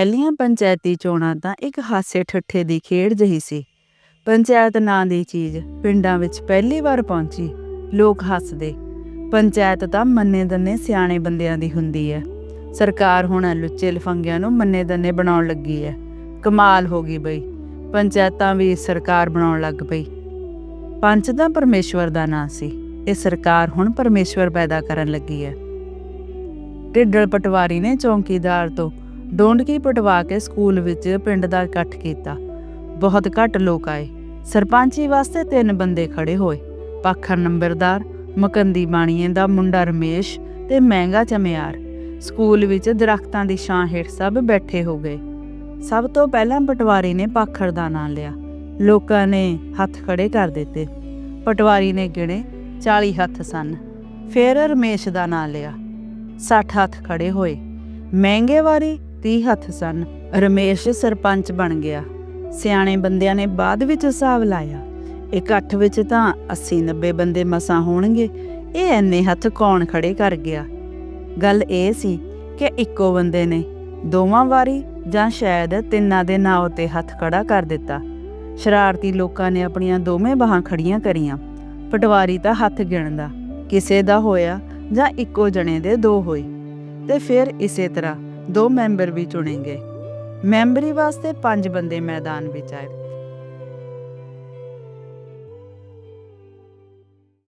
ਪਹਿਲੀਆਂ ਪੰਚਾਇਤੀ ਚੋਣਾਂ ਤਾਂ ਇੱਕ ਹਾਸੇ ਠੱਠੇ ਦੀ ਖੇਡ ਜਹੀ ਸੀ। ਪੰਚਾਇਤ ਨਾਂ ਦੀ ਚੀਜ਼ ਪਿੰਡਾਂ ਵਿੱਚ ਪਹਿਲੀ ਵਾਰ ਪਹੁੰਚੀ। ਲੋਕ ਹੱਸਦੇ। ਪੰਚਾਇਤ ਤਾਂ ਮੰਨੇ ਦੰਨੇ ਸਿਆਣੇ ਬੰਦਿਆਂ ਦੀ ਹੁੰਦੀ ਹੈ ਸਰਕਾਰ ਹੁਣ ਲੁੱਚੇ ਲਫੰਗਿਆਂ ਨੂੰ ਮੰਨੇ ਦੰਨੇ ਬਣਾਉਣ ਲੱਗੀ ਹੈ ਕਮਾਲ ਹੋ ਗਈ ਬਈ। ਪੰਚਾਇਤਾਂ ਵੀ ਸਰਕਾਰ ਬਣਾਉਣ ਲੱਗ ਪਈ। ਪੰਚ ਤਾਂ ਪਰਮੇਸ਼ਵਰ ਦਾ ਨਾਂ ਸੀ। ਇਹ ਸਰਕਾਰ ਹੁਣ ਪਰਮੇਸ਼ਵਰ ਪੈਦਾ ਕਰਨ ਲੱਗੀ ਹੈ ਢਿੱਡਲ ਪਟਵਾਰੀ ਨੇ ਚੌਂਕੀਦਾਰ ਤੋਂ ਡੋਂਡਕੀ ਪਟਵਾ ਕੇ ਸਕੂਲ ਵਿੱਚ ਪਿੰਡ ਦਾ ਇਕੱਠ ਕੀਤਾ। ਬਹੁਤ ਘੱਟ ਲੋਕ ਆਏ। ਸਰਪੰਚੀ ਵਾਸਤੇ ਤਿੰਨ ਬੰਦੇ ਖੜੇ ਹੋਏ। ਪਾਖਰ ਨੰਬਰਦਾਰ, ਮਕੰਦੀ ਬਾਣੀਏ ਦਾ ਮੁੰਡਾ ਰਮੇਸ਼ ਤੇ ਮਹਿੰਗਾ ਚਮਿਆਰ। ਸਕੂਲ ਵਿੱਚ ਦਰਖਤਾਂ ਦੀ ਛਾਂ ਹੇਠ ਸਭ ਬੈਠੇ ਹੋ ਗਏ। ਸਭ ਤੋਂ ਪਹਿਲਾਂ ਪਟਵਾਰੀ ਨੇ ਪਾਖਰ ਦਾ ਨਾਂ ਲਿਆ। ਲੋਕਾਂ ਨੇ ਹੱਥ ਖੜੇ ਕਰ ਦਿੱਤੇ। ਪਟਵਾਰੀ ਨੇ ਗਿਣੇ 40 ਹੱਥ ਸਨ। ਫਿਰ ਰਮੇਸ਼ ਦਾ ਨਾਂ ਲਿਆ। 60 ਹੱਥ ਖੜੇ ਹੋਏ। ਮਹਿੰਗੇ ਵਾਰੀ ਤੀਹ ਹੱਥ ਸਨ। ਰਮੇਸ਼ ਸਰਪੰਚ ਬਣ ਗਿਆ। ਸਿਆਣੇ ਬੰਦਿਆਂ ਨੇ ਬਾਅਦ ਵਿੱਚ ਹਿਸਾਬ ਲਾਇਆ। ਇਕੱਠ ਵਿੱਚ ਤਾਂ 80 90 ਬੰਦੇ ਮਸਾਂ ਹੋਣਗੇ। ਇਹ ਐਨੇ ਹੱਥ ਕੌਣ ਖੜੇ ਕਰ ਗਿਆ? ਗੱਲ ਇਹ ਸੀ ਕਿ ਇੱਕੋ ਬੰਦੇ ਨੇ ਦੋਵਾਂ ਵਾਰੀ ਜਾਂ ਸ਼ਾਇਦ ਤਿੰਨਾਂ ਦੇ ਨਾਂ ਉਤੇ ਹੱਥ ਖੜਾ ਕਰ ਦਿੱਤਾ। ਸ਼ਰਾਰਤੀ ਲੋਕਾਂ ਨੇ ਆਪਣੀਆਂ ਦੋਵੇਂ ਬਾਹਾਂ ਖੜੀਆਂ ਕਰੀਆਂ। ਪਟਵਾਰੀ ਤਾਂ ਹੱਥ ਗਿਣਦਾ। ਕਿਸੇ ਦਾ ਹੋਇਆ ਜਾਂ ਇੱਕੋ ਜਣੇ ਦੇ ਦੋ ਹੋਏ। ਤੇ ਫਿਰ ਇਸੇ ਤਰ੍ਹਾਂ ਦੋ ਮੈਂਬਰ ਵੀ ਚੁਣੇ ਗਏ ਮੈਂਬਰੀ ਵਾਸਤੇ ਪੰਜ ਬੰਦੇ ਮੈਦਾਨ ਵਿੱਚ ਆਏ।